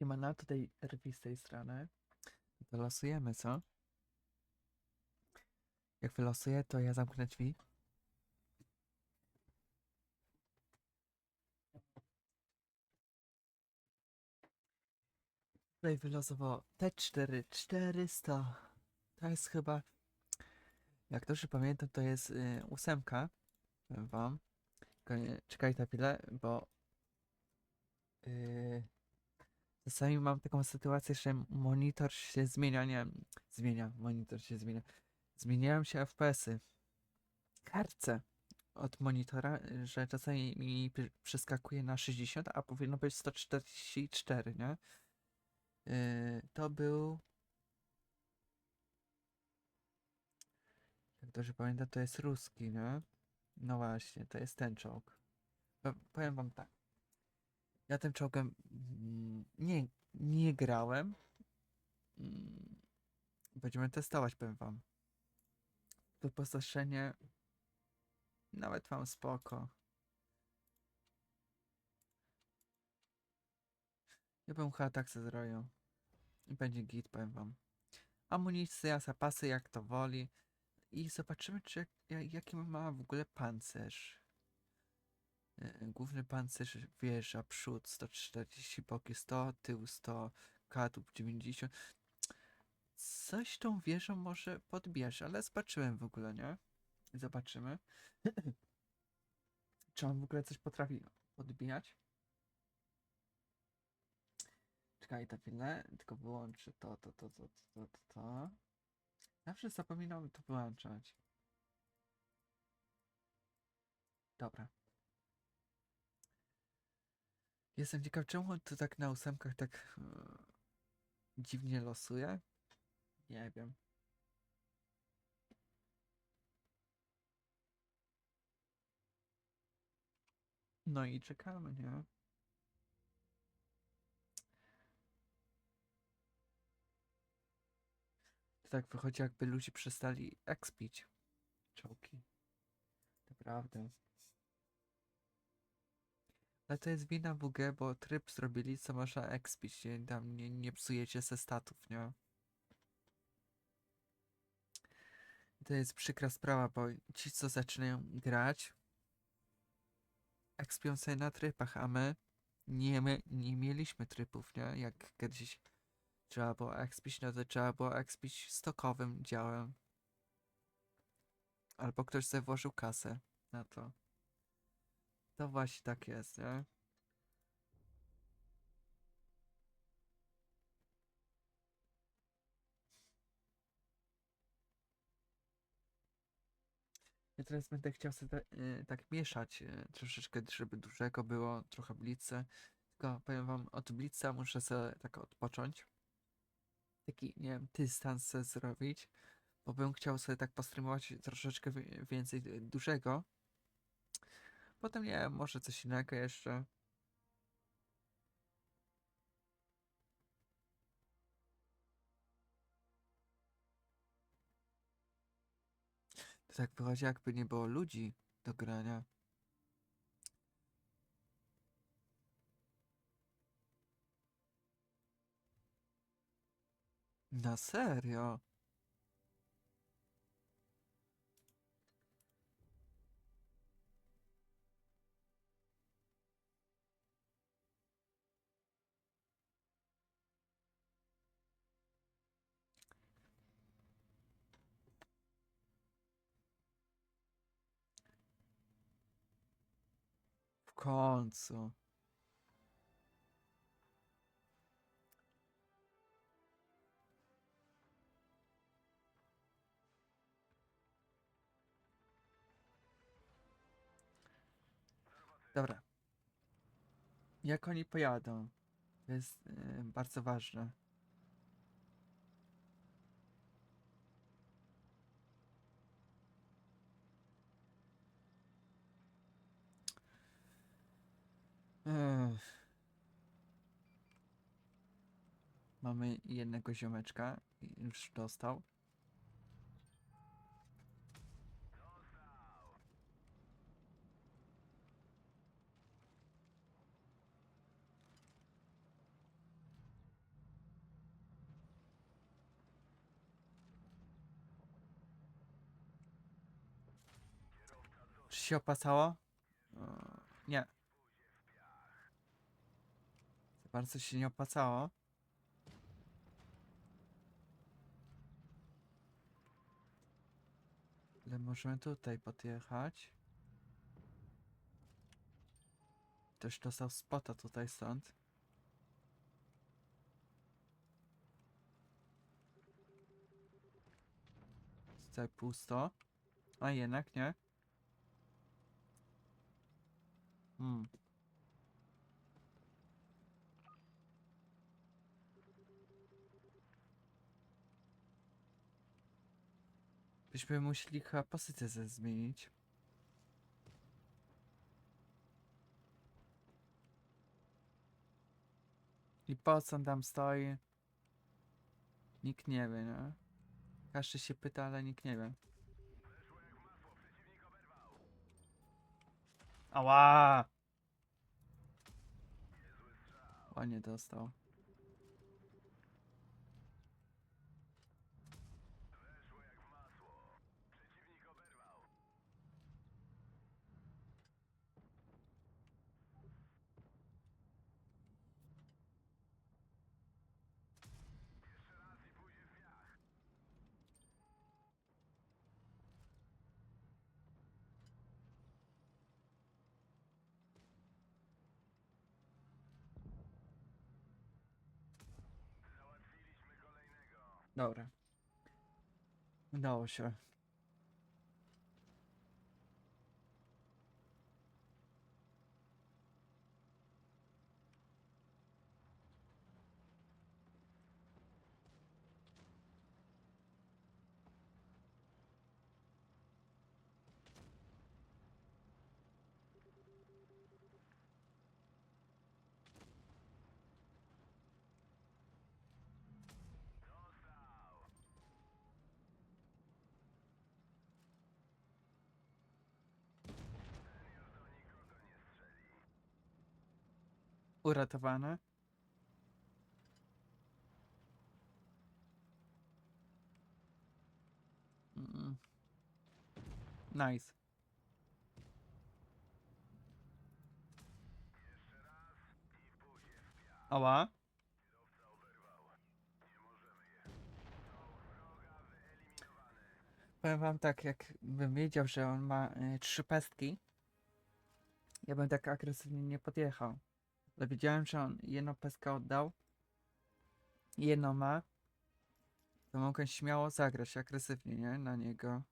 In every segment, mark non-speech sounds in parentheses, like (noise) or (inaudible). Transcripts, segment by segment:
Nie ma na tej strony. To losujemy, co? Jak wylosuję, to ja zamknę drzwi. Tutaj wylosowało T4 400. To jest chyba, jak dobrze pamiętam, to jest y, ósemka. Powiem wam. Czekajcie chwilę, bo y, czasami mam taką sytuację, że monitor się zmienia, nie, zmienia, monitor się zmienia. Zmieniają się FPS-y. Kartce od monitora, że czasami mi przeskakuje na 60, a powinno być 144, nie? Yy, to był. Jak dobrze pamiętam, to jest ruski, nie? No właśnie, to jest ten czołg. Po- Powiem wam tak. Ja tym czołgiem nie, nie grałem. Mm, Będziemy testować, powiem wam. Wyposażenie nawet mam spoko. Ja bym chyba tak se zrobił. I będzie git, powiem wam. Amunicja, zapasy jak to woli. I zobaczymy, czy jak, ja- jaki ma w ogóle pancerz. E, Główny pancerz, wieża, przód 140, boki 100, tył 100, kadłub 90. Coś tą wieżą może podbierz, ale zobaczyłem w ogóle, nie? Zobaczymy. (clears throat) czy on w ogóle coś potrafi podbijać? Czekaj na chwilę, tylko wyłączę to, to, to, to, to, to, to. Zawsze zapominam to wyłączać. Dobra. Jestem ciekaw, czemu on tu tak na ósemkach tak e, dziwnie losuje? Nie wiem. No i czekamy, nie? To tak wychodzi, jakby ludzie przestali expić czołgi. Naprawdę. Ale to jest wina WG, bo tryb zrobili, co można expić, nie, tam nie, nie psujecie se statów, nie? I to jest przykra sprawa, bo ci, co zaczynają grać, expią sobie na trybach, a my nie, my nie mieliśmy trybów, nie? Jak kiedyś trzeba było expić, no to trzeba było expić stokowym działem. Albo ktoś sobie włożył kasę na to. To właśnie tak jest, nie? Ja teraz będę chciał sobie y, tak mieszać y, troszeczkę, żeby dużego było, trochę blicy. Tylko powiem wam, od blica muszę sobie tak odpocząć. Taki, nie wiem, dystans sobie zrobić. Bo bym chciał sobie tak postreamować troszeczkę wi- więcej y, dużego. Potem nie wiem, może coś innego jeszcze. To tak wychodzi, jakby nie było ludzi do grania. Na serio? Końcu. Dobra. Jak oni pojadą? To jest y, bardzo ważne. Mamy jednego ziomeczka. Już dostał. Czy się opasało? Nie bardzo się nie opłacało. Ale możemy tutaj podjechać. Też dostał spota tutaj stąd. Tutaj pusto. A jednak nie. Hmm. Byśmy musieli chyba pozycję zmienić. I po co on tam stoi? Nikt nie wie, nie? Każdy się pyta, ale nikt nie wie. Ała! Ładnie dostał. Dobra. Udało się. Uratowane. Mm. Nice. Ała. Powiem wam tak, jakbym wiedział, że on ma y, trzy pestki, ja bym tak agresywnie nie podjechał. Ale wiedziałem, że on jedną pestkę oddał, jedną ma, to mogłem śmiało zagrać agresywnie, nie? Na niego.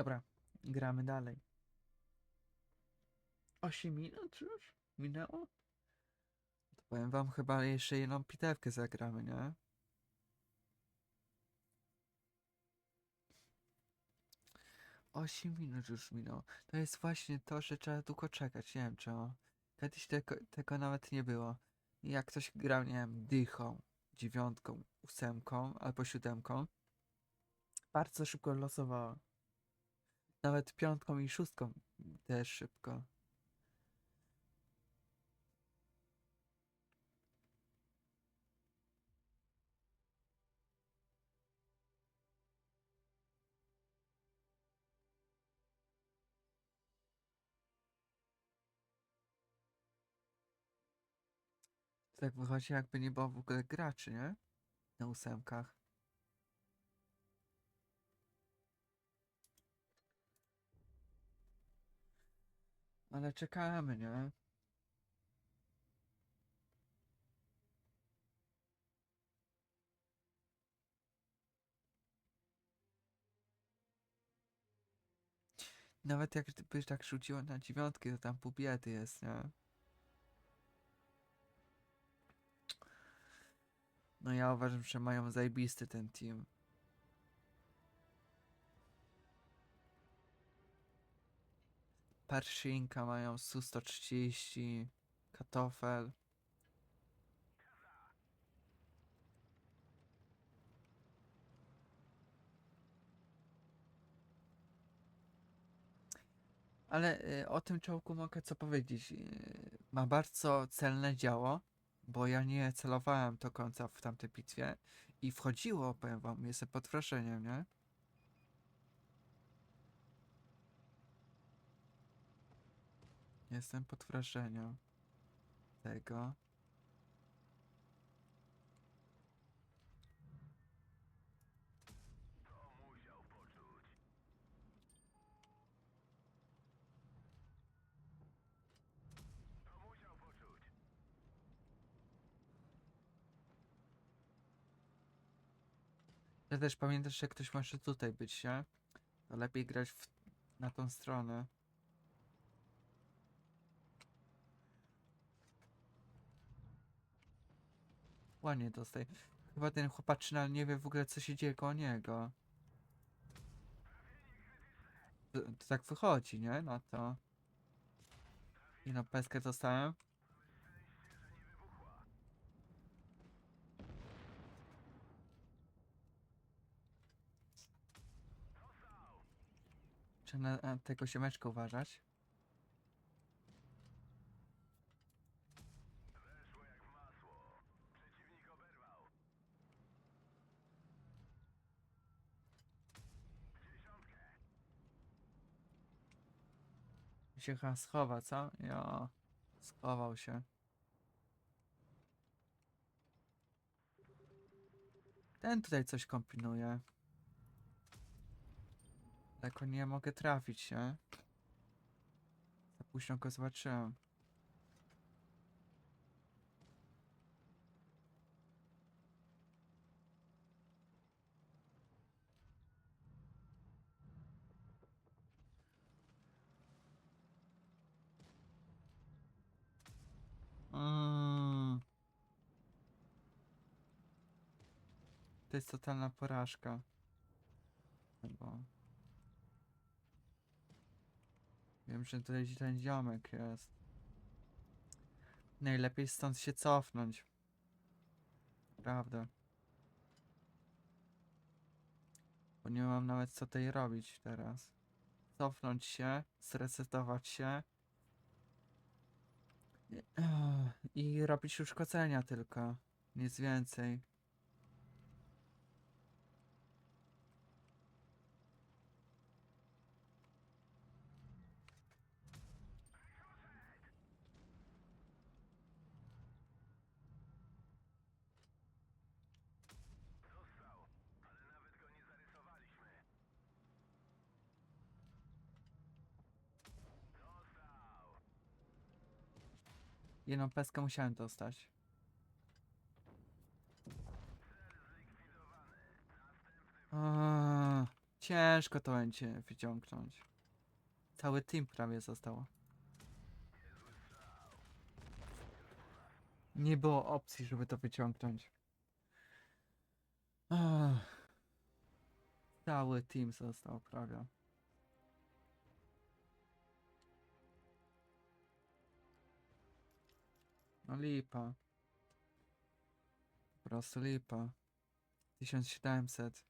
Dobra, gramy dalej. 8 minut już? Minęło? To powiem wam, chyba jeszcze jedną pitewkę zagramy, nie? Osiem minut już minęło. To jest właśnie to, że trzeba długo czekać. Nie wiem czemu. Kiedyś tego, tego nawet nie było. Jak ktoś grał, nie wiem, dychą, dziewiątką, ósemką albo siódemką, bardzo szybko losowało. Nawet piątką i szóstką też szybko. Tak wychodzi, jakby nie było w ogóle graczy, nie? Na ósemkach. Ale czekamy, nie? Nawet jak byś tak rzuciło na dziewiątkę, to tam pół biedy jest, nie? No ja uważam, że mają zajebisty ten team. Pershingka mają Su-130, Kartofel. Ale y, o tym czołgu mogę co powiedzieć. Y, ma bardzo celne działo, bo ja nie celowałem do końca w tamtej bitwie i wchodziło, powiem wam, jestem pod wrażeniem, nie? Jestem pod wrażeniem tego. Ja też pamiętasz, że ktoś może tutaj być, nie? To lepiej grać w, na tą stronę. Ładnie dostaj. Chyba ten chłopaczyna nie wie w ogóle co się dzieje koło niego. To, to tak wychodzi, nie? Na to. I no peskę dostałem. Trzeba na, na tego siemeczka uważać. Się chyba schowa, co? Ja schował się. Ten tutaj coś kombinuje. Tylko nie mogę trafić się. Za późno go zobaczyłem. Jest totalna porażka. Chyba. Wiem, że tutaj ten ziomek jest. Najlepiej stąd się cofnąć. Prawda. Bo nie mam nawet co tutaj robić teraz. Cofnąć się, zresetować się. I robić uszkodzenia tylko. Nic więcej. Jedną peskę musiałem dostać. Aaa, ciężko to będzie wyciągnąć. Cały team prawie został. Nie było opcji, żeby to wyciągnąć. Cały team został prawie. No lipa. Po prostu lipa. 1700.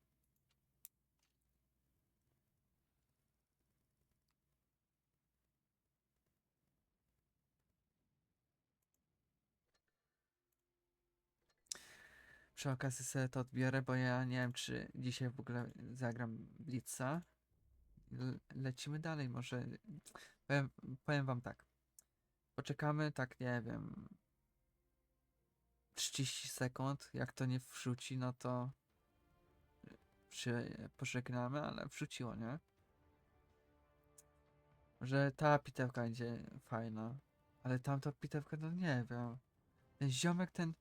Przy okazji sobie to odbiorę, bo ja nie wiem, czy dzisiaj w ogóle zagram Blitza. Le- lecimy dalej, może. Powiem, powiem wam tak. Poczekamy, tak nie wiem, 30 sekund. Jak to nie wrzuci, no to się pożegnamy, ale wrzuciło, nie? Że ta pitewka będzie fajna. Ale tamta pitewka, no nie wiem. Ten ziomek, ten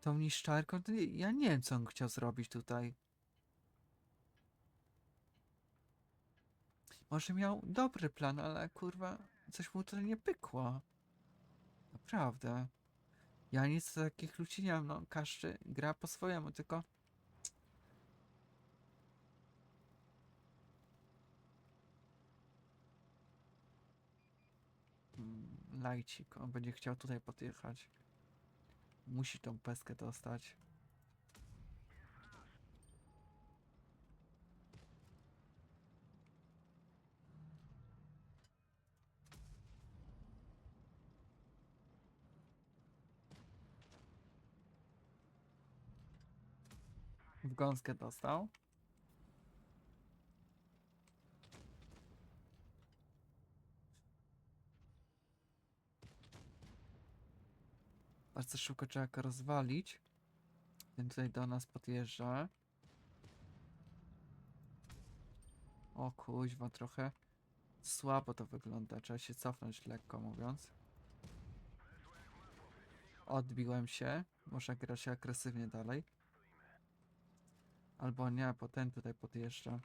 tą niszczarką, to ja nie wiem, co on chciał zrobić tutaj. Może miał dobry plan, ale kurwa, coś mu tutaj nie pykło. Naprawdę. Ja nic takich ludzi nie mam, no każdy gra po swojemu, tylko... lajcik. On będzie chciał tutaj podjechać. Musi tą peskę dostać. W gąskę dostał. Bardzo szybko trzeba go rozwalić. Ten tutaj do nas podjeżdża. O kuźwa, trochę słabo to wygląda. Trzeba się cofnąć lekko mówiąc. Odbiłem się. Muszę grać agresywnie dalej. Albo nie, bo ten tutaj podjeżdża.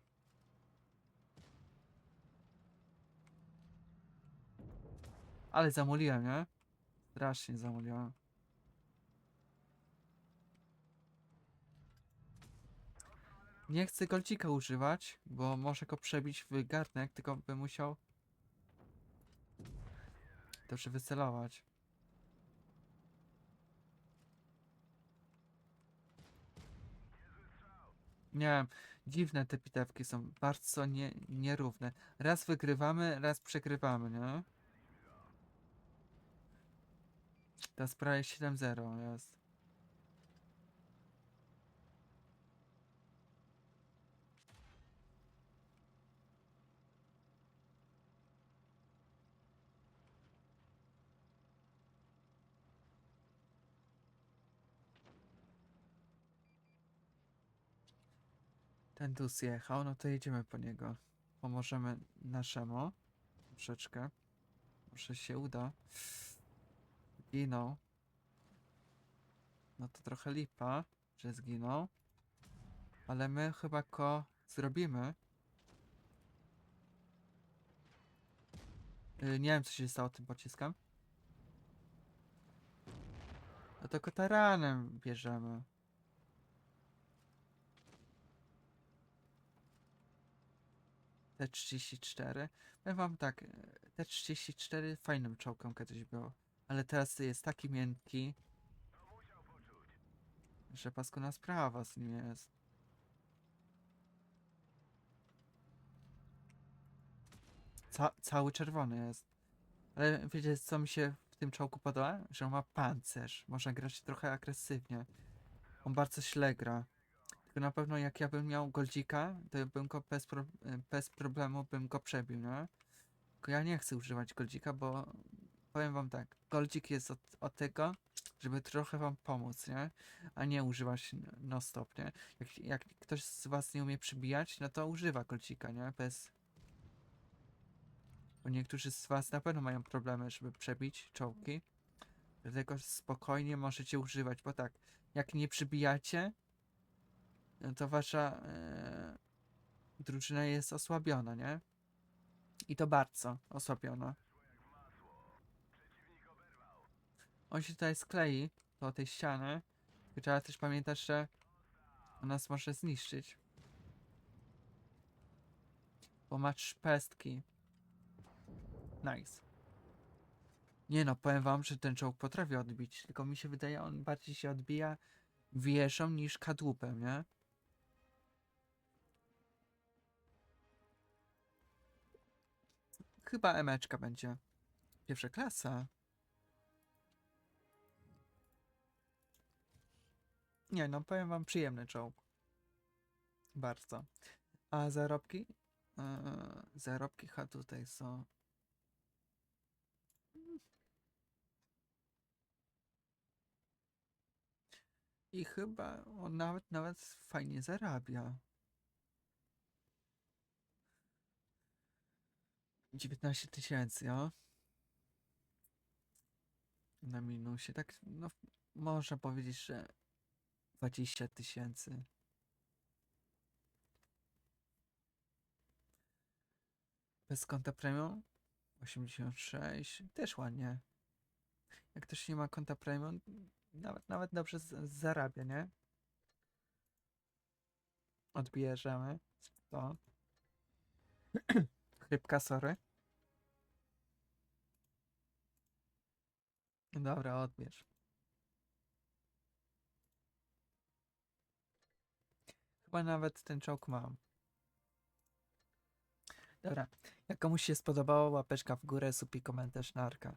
Ale zamuliłem, nie? Strasznie zamuliłem. Nie chcę golcika używać, bo może go przebić w garnek, tylko bym musiał dobrze wycelować. Nie dziwne te bitewki są, bardzo nie, nierówne. Raz wygrywamy, raz przegrywamy, nie? Ta sprawa jest 7-0 jest. Ten tu zjechał, no to jedziemy po niego. Pomożemy naszemu. Troszeczkę. Może się uda. Zginął. No to trochę lipa, że zginął. Ale my chyba go zrobimy. Yy, nie wiem co się stało tym pociskiem. No to go taranem bierzemy. T34. Powiem wam tak, e, T34 fajnym czołgiem kiedyś było, ale teraz jest taki miękki, że paskudna sprawa z nim jest. Ca cały czerwony jest. Ale wiecie co mi się w tym czołgu podoba? Że on ma pancerz. Można grać trochę agresywnie. On bardzo źle gra. Na pewno jak ja bym miał goldzika, to bym go bez, pro bez problemu bym go przebił, nie? Tylko ja nie chcę używać goldzika, bo powiem wam tak, goldzik jest od, od tego, żeby trochę wam pomóc, nie? A nie używać no stop, nie? Jak, jak ktoś z was nie umie przybijać, no to używa goldzika, nie? Bez... Bo niektórzy z was na pewno mają problemy, żeby przebić czołgi. Dlatego spokojnie możecie używać, bo tak, jak nie przybijacie, to wasza e, drużyna jest osłabiona, nie? I to bardzo osłabiona. On się tutaj sklei do tej ściany. I trzeba też pamiętać, że on nas może zniszczyć. Bo ma szpestki. Nice. Nie no, powiem wam, że ten czołg potrafi odbić, tylko mi się wydaje, on bardziej się odbija wieżą niż kadłubem, nie? Chyba emeczka będzie. Pierwsza klasa. Nie no, powiem wam przyjemny czołg. Bardzo. A zarobki? Eee, zarobki ha tutaj są. I chyba on nawet, nawet fajnie zarabia. 19 tysięcy, o. Na minusie, tak, no, można powiedzieć, że 20 tysięcy. Bez konta premium? 86, też ładnie. Jak ktoś nie ma konta premium, nawet, nawet dobrze zarabia, nie? Odbierzemy to. (clears throat) Chrypka, sorry. Dobra, odbierz. Chyba nawet ten czołg mam. Dobra, jak komuś się spodobało, łapeczka w górę, supi komentarz, narka.